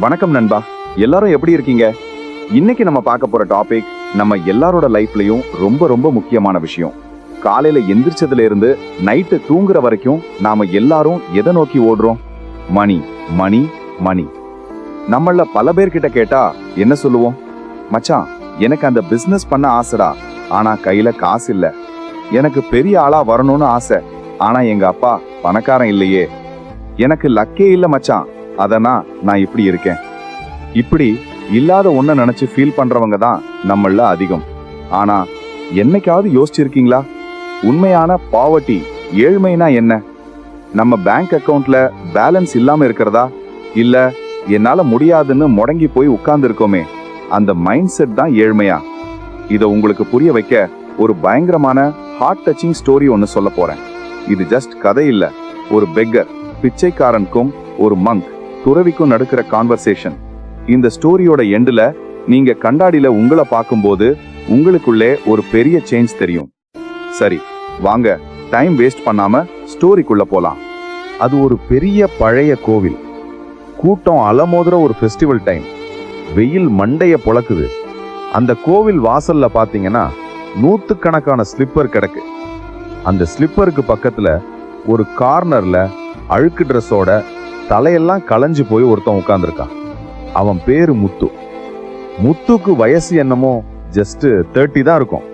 வணக்கம் நண்பா. எல்லாரும் எப்படி இருக்கீங்க? இன்னைக்கு நம்ம பார்க்க போற டாபிக் நம்ம எல்லாரோட லைஃப்லயும் ரொம்ப ரொம்ப முக்கியமான விஷயம். காலையில எந்திரிச்சதுல இருந்து நைட்டு தூங்குற வரைக்கும் நாம எல்லாரும் எதை நோக்கி ஓடுறோம்? மணி மணி மணி. நம்மள பல பேர்கிட்ட கேட்டா என்ன சொல்லுவோம்? மச்சான் எனக்கு அந்த பிசினஸ் பண்ண ஆசைடா. ஆனா கையில காசு இல்ல. எனக்கு பெரிய ஆளா வரணும்னு ஆசை. ஆனா எங்க அப்பா பணக்காரன் இல்லையே. எனக்கு லக்கே இல்ல மச்சான். அதனா நான் இப்படி இருக்கேன். இப்படி இல்லாத ஒன்றை நினைச்சு ஃபீல் பண்றவங்க தான் நம்மள அதிகம். ஆனா என்னைக்காவது யோசிச்சிருக்கீங்களா? உண்மையான பாவர்ட்டி ஏழ்மைனா என்ன? நம்ம பேங்க் அக்கவுண்ட்ல பேலன்ஸ் இல்லாம இருக்கிறதா? இல்ல என்னால முடியாதுன்னு முடங்கி போய் உட்கார்ந்து இருக்கோமே அந்த மைண்ட் செட் தான் ஏழ்மையா? இதை உங்களுக்கு புரிய வைக்க ஒரு பயங்கரமான ஹார்ட் டச்சிங் ஸ்டோரி ஒன்று சொல்ல போறேன். இது ஜஸ்ட் கதை இல்ல ஒரு பெக்கர் பிச்சைக்காரனுக்கும் ஒரு மங்க் துறவிக்கும் நடக்கிற கான்வர்சேஷன் இந்த ஸ்டோரியோட எண்டுல நீங்க கண்டாடியில் உங்களை பார்க்கும்போது உங்களுக்குள்ளே ஒரு பெரிய சேஞ்ச் தெரியும். சரி வாங்க டைம் வேஸ்ட் பண்ணாம ஸ்டோரிக்குள்ள போலாம். அது ஒரு பெரிய பழைய கோவில். கூட்டம் அலமோதுற ஒரு ஃபெஸ்டிவல் டைம் வெயில் மண்டைய பொழக்குது. அந்த கோவில் வாசல்ல பாத்தீங்கன்னா நூத்துக்கணக்கான ஸ்லிப்பர் கிடக்கு. அந்த ஸ்லிப்பருக்கு பக்கத்துல ஒரு கார்னர்ல அழுக்கு ட்ரெஸ்ஸோட தலையெல்லாம் களைஞ்சு போய் ஒருத்தன் உட்காந்துருக்கான் அவன் பேரு முத்து. முத்துக்கு வயசு என்னமோ ஜஸ்ட் தேர்ட்டி தான் இருக்கும்.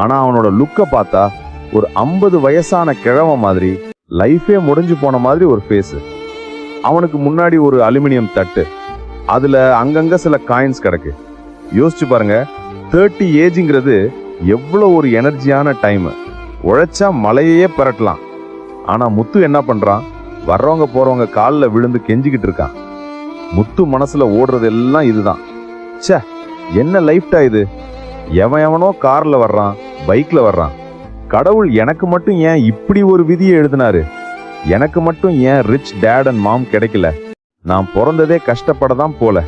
ஆனா அவனோட லுக்கை பார்த்தா ஒரு ஐம்பது வயசான கிழவ மாதிரி லைஃபே முடிஞ்சு போன மாதிரி ஒரு ஃபேஸ் அவனுக்கு முன்னாடி ஒரு அலுமினியம் தட்டு. அதுல அங்கங்க சில காயின்ஸ் கிடக்கு. யோசிச்சு பாருங்க தேர்ட்டி ஏஜ்ங்கிறது எவ்வளோ ஒரு எனர்ஜியான டைம் உழைச்சா மலையையே பெரட்டலாம். ஆனா முத்து என்ன பண்றான்? வர்றவங்க போறவங்க காலில் விழுந்து கெஞ்சிக்கிட்டு இருக்கான். முத்து மனசுல ஓடுறது எல்லாம் இதுதான். சே என்ன லைஃப்டா இது? எவன் எவனோ கார்ல வர்றான் பைக்ல வர்றான். கடவுள் எனக்கு மட்டும் ஏன் இப்படி ஒரு விதியை எழுதினாரு? எனக்கு மட்டும் ஏன் ரிச் டேட் அண்ட் மாம் கிடைக்கல? நான் பிறந்ததே கஷ்டப்பட தான் போல.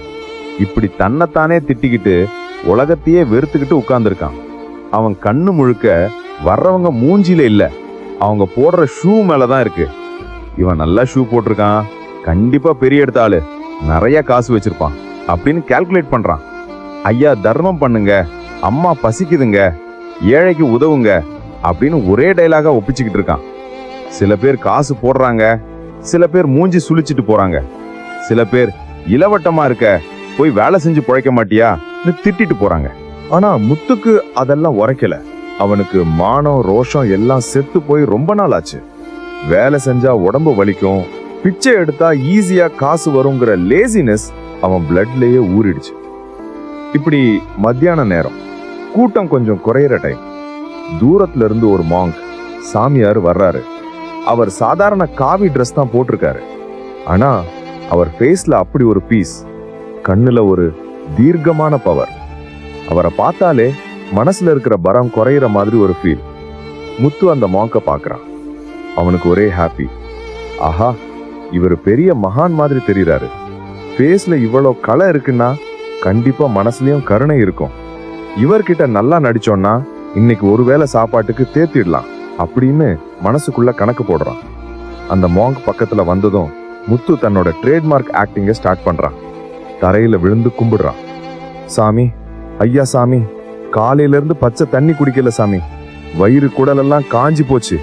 இப்படி தன்னைத்தானே திட்டிக்கிட்டு உலகத்தையே வெறுத்துக்கிட்டு உட்காந்துருக்கான் அவன் கண்ணு முழுக்க வர்றவங்க மூஞ்சில இல்ல. அவங்க போடுற ஷூ மேலே தான் இருக்கு. இவன் நல்லா ஷூ போட்டிருக்கான். கண்டிப்பா பெரிய எடுத்த ஆளு. நிறைய காசு வச்சிருப்பான். அப்படின்னு கால்குலேட் பண்றான். ஐயா தர்மம் பண்ணுங்க. அம்மா பசிக்குதுங்க. ஏழைக்கு உதவுங்க. அப்படின்னு ஒரே டைலாக ஒப்பிச்சுக்கிட்டு இருக்கான். சில பேர் காசு போடுறாங்க. சில பேர் மூஞ்சி சுளிச்சிட்டு போறாங்க. சில பேர் இளவட்டமா இருக்க போய் வேலை செஞ்சு பிழைக்க மாட்டியா? திட்டிட்டு போறாங்க. ஆனா முத்துக்கு அதெல்லாம் உரைக்கல. அவனுக்கு மானம் ரோஷம் எல்லாம் செத்து போய் ரொம்ப நாள் ஆச்சு. வேலை செஞ்சா உடம்பு வலிக்கும் பிச்சை எடுத்தா ஈஸியா காசு வருங்கிற லேசினஸ் அவன் பிளட்லயே ஊறிடுச்சு. இப்படி மத்தியான நேரம் கூட்டம் கொஞ்சம் குறையிற டைம் தூரத்துல இருந்து ஒரு மாங்க் சாமியார் வர்றாரு. அவர் சாதாரண காவி ட்ரெஸ் தான் போட்டிருக்காரு. ஆனா அவர் ஃபேஸ்ல அப்படி ஒரு பீஸ் கண்ணுல ஒரு தீர்க்கமான பவர் அவரை பார்த்தாலே மனசுல இருக்கிற பரம் குறையிற மாதிரி ஒரு ஃபீல் முத்து அந்த மாங்க பாக்குறான் அவனுக்கு ஒரே ஹாப்பி ஆஹா இவர் பெரிய மகான் மாதிரி தெரியறாரு. ஃபேஸ்ல இவ்வளோ களை இருக்குன்னா கண்டிப்பா மனசுலயும் கருணை இருக்கும். இவர்கிட்ட நல்லா நடிச்சோன்னா இன்னைக்கு ஒருவேளை சாப்பாட்டுக்கு தேத்திடலாம் அப்படின்னு மனசுக்குள்ள கணக்கு போடுறான். அந்த மாங்க் பக்கத்துல வந்ததும் முத்து தன்னோட ட்ரேட்மார்க் ஆக்டிங்க ஸ்டார்ட் பண்றான். தரையில விழுந்து கும்பிடுறான். சாமி ஐயா சாமி காலையில இருந்து பச்சை தண்ணி குடிக்கல சாமி. வயிறு குடலெல்லாம் காஞ்சி போச்சு.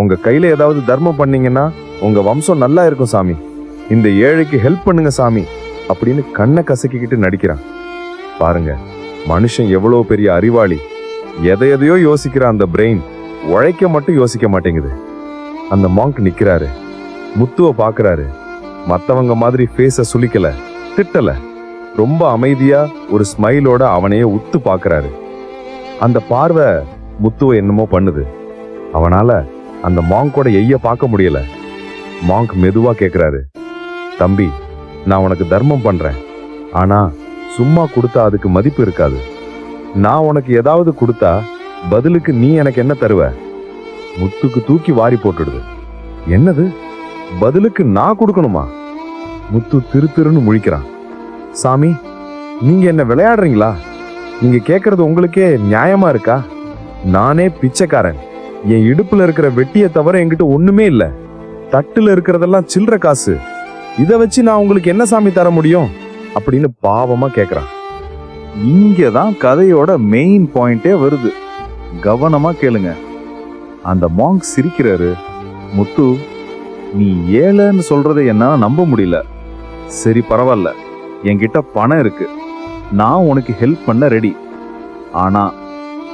உங்க கையில ஏதாவது தர்மம் பண்ணீங்கன்னா உங்க வம்சம் நல்லா இருக்கும் சாமி. இந்த ஏழைக்கு ஹெல்ப் பண்ணுங்க சாமி அப்படின்னு கண்ணை கசக்கிக்கிட்டு நடிக்கிறான். பாருங்க மனுஷன் எவ்வளோ பெரிய அறிவாளி. எதை எதையோ யோசிக்கிற அந்த பிரெயின் உழைக்க மட்டும் யோசிக்க மாட்டேங்குது. அந்த மாங்க் நிற்கிறாரு முத்துவை பார்க்குறாரு மற்றவங்க மாதிரி ஃபேஸை சுளிக்கல திட்டல. ரொம்ப அமைதியா ஒரு ஸ்மைலோட அவனையே உத்து பார்க்குறாரு அந்த பார்வை முத்துவை என்னமோ பண்ணுது. அவனால அந்த மாங்கோட எய்ய பார்க்க முடியல. மாங்க் மெதுவா கேக்குறாரு. தம்பி நான் உனக்கு தர்மம் பண்றேன். ஆனா சும்மா கொடுத்தா அதுக்கு மதிப்பு இருக்காது. நான் உனக்கு ஏதாவது கொடுத்தா பதிலுக்கு நீ எனக்கு என்ன தருவ? முத்துக்கு தூக்கி வாரி போட்டுடுது. என்னது? பதிலுக்கு நான் கொடுக்கணுமா? முத்து திரு திருன்னு முழிக்கிறான். சாமி நீங்க என்ன விளையாடுறீங்களா? நீங்க கேட்கறது உங்களுக்கே நியாயமா இருக்கா? நானே பிச்சைக்காரன். என் இடுப்புல இருக்கிற வெட்டியை தவிர என்கிட்ட ஒண்ணுமே இல்லை. தட்டுல இருக்கிறதெல்லாம் சில்லற காசு. இதை வச்சு நான் உங்களுக்கு என்ன சாமி தர முடியும்? அப்படின்னு பாவமா கேக்குறான். இங்க தான் கதையோட மெயின் பாயிண்டே வருது. கவனமா கேளுங்க. அந்த மாங்க் சிரிக்கிறாரு. முத்து நீ ஏழைன்னு சொல்றதை என்னால நம்ப முடியல. சரி பரவாயில்ல. என்கிட்ட பணம் இருக்கு. நான் உனக்கு ஹெல்ப் பண்ண ரெடி ஆனா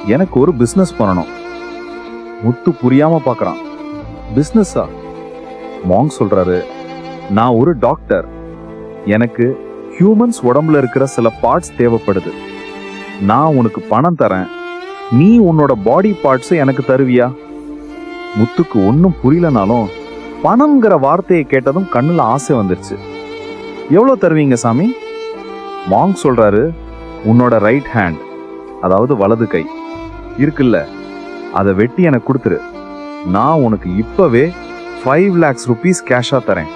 எனக்கு ஒரு பிசினஸ் பண்ணணும். முத்து புரியாம பாக்குறான். பிஸ்னஸா மாங் சொல்றாரு நான் ஒரு டாக்டர் எனக்கு ஹியூமன்ஸ் உடம்புல இருக்கிற சில பார்ட்ஸ் தேவைப்படுது. நான் உனக்கு பணம் தரேன். நீ உன்னோட பாடி பார்ட்ஸை எனக்கு தருவியா? முத்துக்கு ஒன்றும் புரியலனாலும் பணம்ங்கிற வார்த்தையை கேட்டதும் கண்ணில் ஆசை வந்துருச்சு. எவ்வளோ தருவீங்க சாமி? மாங் சொல்றாரு உன்னோட ரைட் ஹேண்ட் அதாவது வலது கை. இருக்குல்ல? அதை வெட்டி எனக்கு கொடுத்துரு. நான் உனக்கு இப்பவே ஃபைவ் லேக்ஸ் ருபீஸ் கேஷா தரேன்.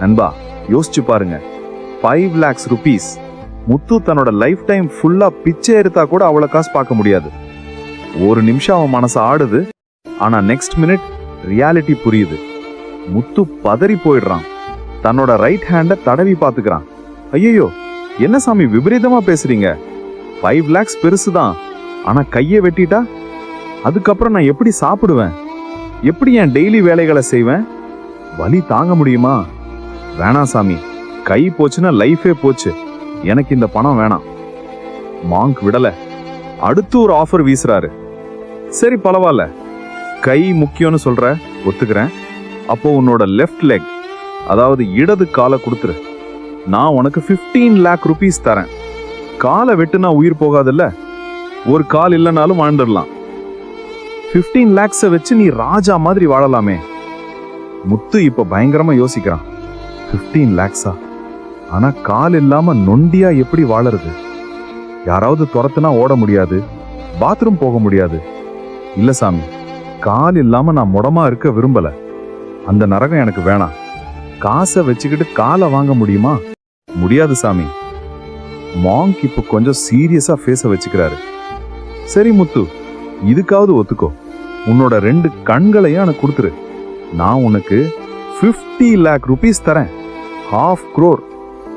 நண்பா யோசிச்சு பாருங்க. ஃபைவ் லேக்ஸ் ருபீஸ் முத்து தன்னோட லைஃப் டைம் ஃபுல்லாக பிச்சை எடுத்தா கூட அவ்வளோ காசு பார்க்க முடியாது. ஒரு நிமிஷம் அவன் மனசு ஆடுது. ஆனா நெக்ஸ்ட் மினிட் ரியாலிட்டி புரியுது. முத்து பதறி போயிடுறான். தன்னோட ரைட் ஹேண்டை தடவி பார்த்துக்கிறான். ஐயோ என்ன சாமி விபரீதமாக பேசுறீங்க? ஃபைவ் லேக்ஸ் பெருசு தான் ஆனால் கையை வெட்டிட்டா அதுக்கப்புறம் நான் எப்படி சாப்பிடுவேன்? எப்படி என் டெய்லி வேலைகளை செய்வேன்? வலி தாங்க முடியுமா? வேணாம் சாமி கை போச்சுன்னா லைஃபே போச்சு. எனக்கு இந்த பணம் வேணாம். மாங்க் விடல. அடுத்து ஒரு ஆஃபர் வீசுறாரு. சரி பரவாயில்ல. கை முக்கியம்னு சொல்ற ஒத்துக்கிறேன். அப்போ உன்னோட லெஃப்ட் லெக் அதாவது இடது காலை கொடுத்துரு. நான் உனக்கு 15 லேக் ருபீஸ் தரேன். காலை வெட்டுனா உயிர் போகாதுல்ல? ஒரு கால் இல்லைனாலும் வாழ்ந்துடலாம். 15 லேக்ஸை வச்சு நீ ராஜா மாதிரி வாழலாமே. முத்து இப்ப பயங்கரமா யோசிக்கிறான். 15 லேக்ஸா ஆனா கால் இல்லாம நொண்டியா எப்படி வாழறது? யாராவது துரத்துனா ஓட முடியாது. பாத்ரூம் போக முடியாது. இல்ல சாமி கால் இல்லாம நான் முடமா இருக்க விரும்பல. அந்த நரகம் எனக்கு வேணாம். காசை வச்சுக்கிட்டு காலை வாங்க முடியுமா? முடியாது சாமி. மாங்க் இப்போ கொஞ்சம் சீரியஸா ஃபேஸை வச்சுக்கிறாரு. சரி முத்து இதுக்காவது ஒத்துக்கோ. உன்னோட ரெண்டு கண்களையும் எனக்கு கொடுத்துரு. நான் உனக்கு 50 லேக் ருபீஸ் தரேன். ஹாஃப் க்ரோர்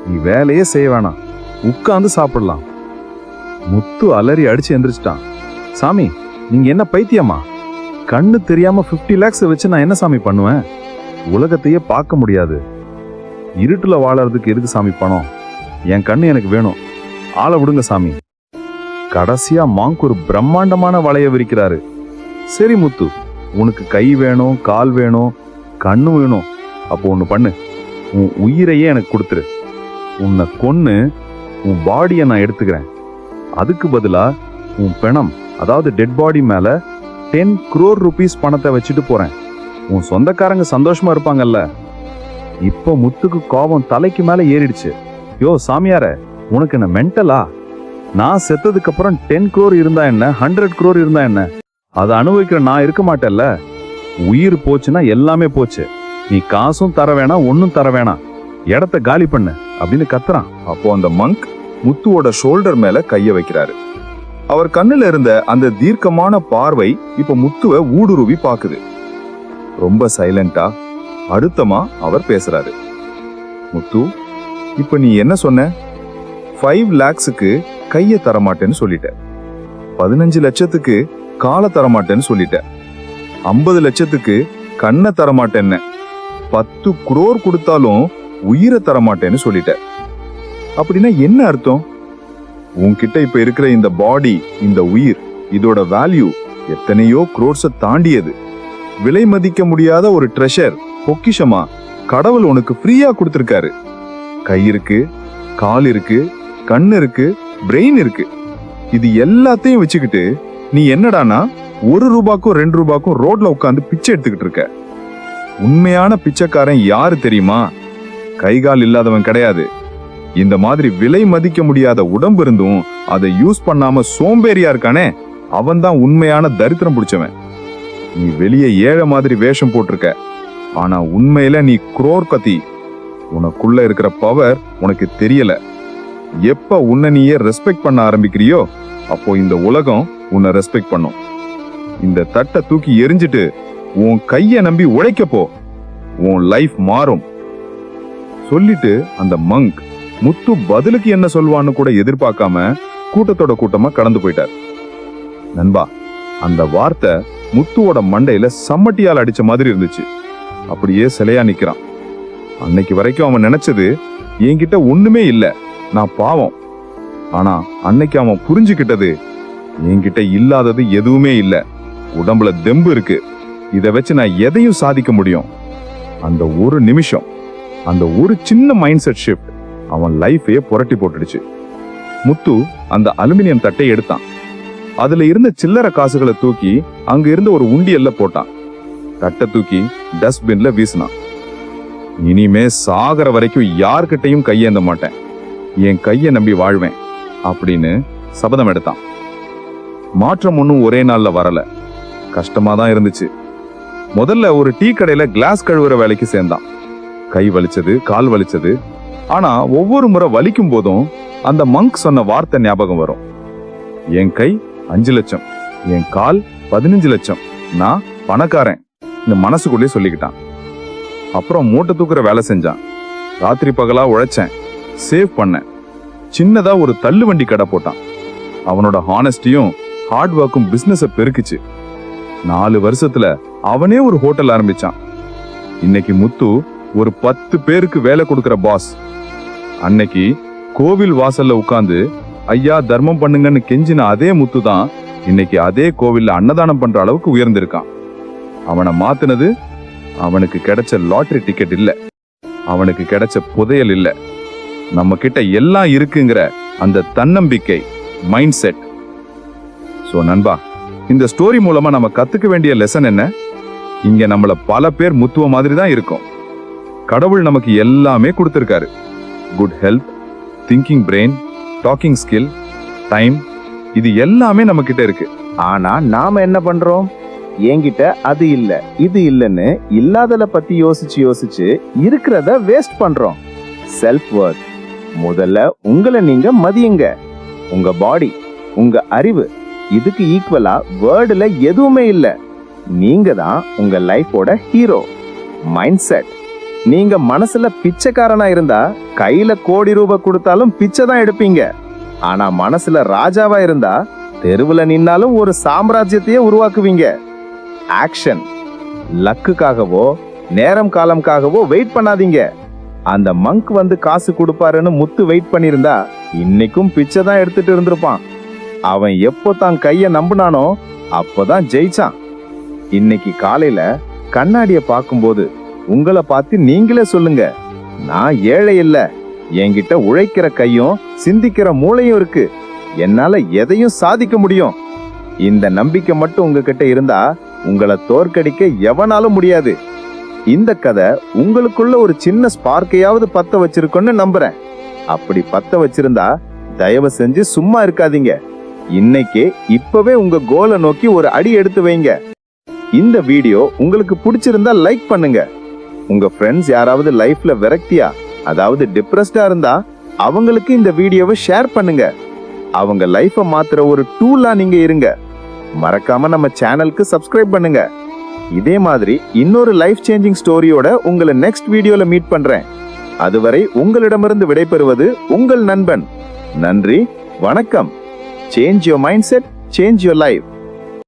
நீ வேலையே செய்ய வேணாம். உட்காந்து சாப்பிடலாம். முத்து அலறி அடிச்சு எந்திரிச்சிட்டான். சாமி நீங்க என்ன பைத்தியமா? கண்ணு தெரியாம 50 லேக்ஸ் வச்சு நான் என்ன சாமி பண்ணுவேன்? உலகத்தையே பார்க்க முடியாது. இருட்டுல வாழறதுக்கு எதுக்கு சாமி பணம்? என் கண்ணு எனக்கு வேணும். ஆளை விடுங்க சாமி. கடைசியா மாங்க் ஒரு பிரம்மாண்டமான வளைய விரிக்கிறாரு. சரி முத்து உனக்கு கை வேணும் கால் வேணும் கண்ணு வேணும். அப்போ ஒன்று பண்ணு. உன் உயிரையே எனக்கு கொடுத்துரு. உன்னை கொன்று உன் பாடியை நான் எடுத்துக்கிறேன். அதுக்கு பதிலாக உன் பிணம் அதாவது டெட் பாடி மேலே டென் குரோர் ருபீஸ் பணத்தை வச்சுட்டு போகிறேன் உன் சொந்தக்காரங்க சந்தோஷமா இருப்பாங்கல்ல. இப்போ முத்துக்கு கோபம் தலைக்கு மேலே ஏறிடுச்சு. யோ சாமியார உனக்கு என்ன மென்டலா நான் செத்ததுக்கு அப்புறம் டென் குரோர் இருந்தா என்ன? ஹண்ட்ரட் குரோர் இருந்தா என்ன? அதை அனுபவிக்கிற நான் இருக்க மாட்டேன்ல. உயிர் போச்சுன்னா எல்லாமே போச்சு. நீ காசும் தர வேணாம் ஒன்னும் தர வேணாம். இடத்த காலி பண்ணு அப்படின்னு கத்துறான். அப்போ அந்த மங்க் முத்துவோட ஷோல்டர் மேல கைய வைக்கிறாரு. அவர் கண்ணுல இருந்த அந்த தீர்க்கமான பார்வை இப்ப முத்துவ ஊடுருவி பாக்குது. ரொம்ப சைலண்டா அழுத்தமா அவர் பேசுறாரு. முத்து இப்ப நீ என்ன சொன்ன? ஃபைவ் லேக்ஸுக்கு கைய தரமாட்டேன்னு சொல்லிட்ட. பதினஞ்சு லட்சத்துக்கு காலை தரமாட்டேன்னு சொல்லிட்டேன். ஐம்பது லட்சத்துக்கு கண்ணை தரமாட்டேன்னு. பத்து குரோர் கொடுத்தாலும் உயிரை தரமாட்டேன்னு சொல்லிட்ட அப்படின்னா என்ன அர்த்தம்? உன்கிட்ட இப்ப இருக்கிற இந்த பாடி இந்த உயிர் இதோட வேல்யூ எத்தனையோ குரோர்ஸை தாண்டியது. விலை மதிக்க முடியாத ஒரு ட்ரெஷர் பொக்கிஷமா கடவுள் உனக்கு ஃப்ரீயா கொடுத்துருக்காரு. கை இருக்கு கால் இருக்கு கண் இருக்கு பிரெயின் இருக்கு. இது எல்லாத்தையும் வச்சுக்கிட்டு நீ என்னடானா ஒரு ரூபாக்கும் ரெண்டு ரூபாக்கும் ரோட்ல உட்காந்து பிச்சை எடுத்துக்கிட்டு இருக்க? உண்மையான பிச்சைக்காரன் யாரு தெரியுமா? கை கால் இல்லாதவன் கிடையாது. இந்த மாதிரி விலை மதிக்க முடியாத உடம்பு இருந்தும் அதை யூஸ் பண்ணாம சோம்பேறியா இருக்கானே அவன் தான் உண்மையான தரித்திரம் பிடிச்சவன். நீ வெளியே ஏழை மாதிரி வேஷம் போட்டிருக்க. ஆனா உண்மையில நீ குரோர் கத்தி உனக்குள்ள இருக்கிற பவர் உனக்கு தெரியல. எப்ப உன்னை நீயே ரெஸ்பெக்ட் பண்ண ஆரம்பிக்கிறியோ அப்போ இந்த உலகம் உன்னை ரெஸ்பெக்ட் பண்ணும். இந்த தட்டை தூக்கி எரிஞ்சிட்டு உன் கையை நம்பி உழைக்க போ. உன் லைஃப் மாறும். சொல்லிட்டு அந்த மங்க் முத்து பதிலுக்கு என்ன சொல்வான்னு கூட எதிர்பார்க்காம கூட்டத்தோட கூட்டமா கடந்து போயிட்டார். நண்பா அந்த வார்த்தை முத்துவோட மண்டையில சம்மட்டியால் அடிச்ச மாதிரி இருந்துச்சு. அப்படியே சிலையா நிக்கிறான். அன்னைக்கு வரைக்கும் அவன் நினைச்சது என்கிட்ட ஒண்ணுமே இல்லை நான் பாவம். ஆனா அன்னைக்கு அவன் புரிஞ்சுக்கிட்டது என்கிட்ட இல்லாதது எதுவுமே இல்ல. உடம்புல தெம்பு இருக்கு. இதை வச்சு நான் எதையும் சாதிக்க முடியும். அந்த ஒரு நிமிஷம் அந்த ஒரு சின்ன மைண்ட் செட் ஷிஃப்ட் அவன் லைஃபையே புரட்டி போட்டுடுச்சு. முத்து அந்த அலுமினியம் தட்டை எடுத்தான். அதுல இருந்த சில்லற காசுகளை தூக்கி அங்க இருந்த ஒரு உண்டியல்ல போட்டான். தட்டை தூக்கி டஸ்ட்பின்ல வீசினான். இனிமே சாகர வரைக்கும் யார்கிட்டையும் கையேந்த மாட்டேன். என் கையை நம்பி வாழ்வேன் அப்படின்னு சபதம் எடுத்தான். மாற்றம் ஒன்றும் ஒரே நாளில் வரல. கஷ்டமாக தான் இருந்துச்சு. முதல்ல ஒரு டீ கடையில் கிளாஸ் கழுவுற வேலைக்கு சேர்ந்தான். கை வலிச்சது கால் வலிச்சது. ஆனால் ஒவ்வொரு முறை வலிக்கும் போதும் அந்த மங்க் சொன்ன வார்த்தை ஞாபகம் வரும். என் கை அஞ்சு லட்சம் என் கால் பதினஞ்சு லட்சம். நான் பணக்காரன். இந்த மனசுக்குள்ளே சொல்லிக்கிட்டான். அப்புறம் மூட்டை தூக்குற வேலை செஞ்சான். ராத்திரி பகலா உழைச்சேன் சேவ் பண்ணேன். சின்னதா ஒரு தள்ளு வண்டி கடை போட்டான். அவனோட ஹானஸ்டியும் ஹார்ட் ஒர்க்கும் பிசினஸ பெருக்குச்சு. நாலு வருஷத்துல அவனே ஒரு ஹோட்டல் ஆரம்பிச்சான். இன்னைக்கு முத்து ஒரு பத்து பேருக்கு வேலை கொடுக்கற பாஸ் அன்னைக்கு கோவில் வாசல்ல உட்காந்து ஐயா தர்மம் பண்ணுங்கன்னு கெஞ்சின அதே முத்து தான் இன்னைக்கு அதே கோவில்ல அன்னதானம் பண்ற அளவுக்கு உயர்ந்திருக்கான். அவனை மாத்தினது அவனுக்கு கிடைச்ச லாட்டரி டிக்கெட் இல்ல. அவனுக்கு கிடைச்ச புதையல் இல்ல. நம்ம கிட்ட எல்லாம் இருக்குங்கிற அந்த தன்னம்பிக்கை மைண்ட் செட் ஸோ நண்பா இந்த ஸ்டோரி மூலமா நம்ம கத்துக்க வேண்டிய லெசன் என்ன? இங்க நம்மள பல பேர் முத்துவ மாதிரி தான் இருக்கும். கடவுள் நமக்கு எல்லாமே கொடுத்துருக்காரு. Good health thinking brain talking skill time இது எல்லாமே நம்ம கிட்ட இருக்கு. ஆனா நாம என்ன பண்றோம்? என்கிட்ட அது இல்ல இது இல்லைன்னு இல்லாதத பத்தி யோசிச்சு யோசிச்சு இருக்கிறத வேஸ்ட் பண்றோம். செல்ஃப் வர்த் முதல்ல உங்களை நீங்க மதியுங்க. உங்க பாடி உங்க அறிவு இதுக்கு ஈக்குவலா வேர்டுல எதுவுமே இல்ல. நீங்க தான் உங்க லைஃபோட ஹீரோ மைண்ட் செட் நீங்க மனசுல பிச்சைக்காரனா இருந்தா கையில கோடி ரூபாய் கொடுத்தாலும் பிச்சை தான் எடுப்பீங்க. ஆனா மனசுல ராஜாவா இருந்தா தெருவுல நின்னாலும் ஒரு சாம்ராஜ்யத்தையே உருவாக்குவீங்க. ஆக்ஷன் லக்குக்காகவோ நேரம் காலம்காகவோ வெயிட் பண்ணாதீங்க. அந்த மங்க் வந்து காசு கொடுப்பாருன்னு முத்து வெயிட் பண்ணியிருந்தா இன்னைக்கும் பிச்சை தான் எடுத்துட்டு இருந்திருப்பான். அவன் எப்போ தான் கைய நம்பினானோ அப்போதான் ஜெயிச்சான். இன்னைக்கு காலையில கண்ணாடிய பார்க்கும்போது உங்களை பார்த்து நீங்களே சொல்லுங்க. நான் ஏழை இல்ல. என்கிட்ட உழைக்கிற கையும் சிந்திக்கிற மூளையும் இருக்கு. என்னால எதையும் சாதிக்க முடியும். இந்த நம்பிக்கை மட்டும் உங்ககிட்ட இருந்தா உங்களை தோற்கடிக்க எவனாலும் முடியாது. இந்த கதை உங்களுக்குள்ள ஒரு சின்ன ஸ்பார்க்கையாவது பத்த வச்சிருக்கோன்னு நம்புறேன். அப்படி பத்த வச்சிருந்தா தயவு செஞ்சு சும்மா இருக்காதீங்க. இன்னைக்கே இப்பவே உங்க கோலை நோக்கி ஒரு அடி எடுத்து வைங்க. இந்த வீடியோ உங்களுக்கு பிடிச்சிருந்தா லைக் பண்ணுங்க. உங்க ஃப்ரெண்ட்ஸ் யாராவது லைஃப்ல விரக்தியா அதாவது டிப்ரெஸ்டா இருந்தா அவங்களுக்கு இந்த வீடியோவை ஷேர் பண்ணுங்க. அவங்க லைஃபை மாத்துற ஒரு டூலா நீங்க இருங்க. மறக்காம நம்ம சேனலுக்கு சப்ஸ்கிரைப் பண்ணுங்க. இதே மாதிரி இன்னொரு லைஃப் சேஞ்சிங் ஸ்டோரியோட உங்களை நெக்ஸ்ட் வீடியோல மீட் பண்றேன். அதுவரை உங்களிடமிருந்து விடைபெறுவது உங்கள் நண்பன். நன்றி வணக்கம். Change your mind set change your life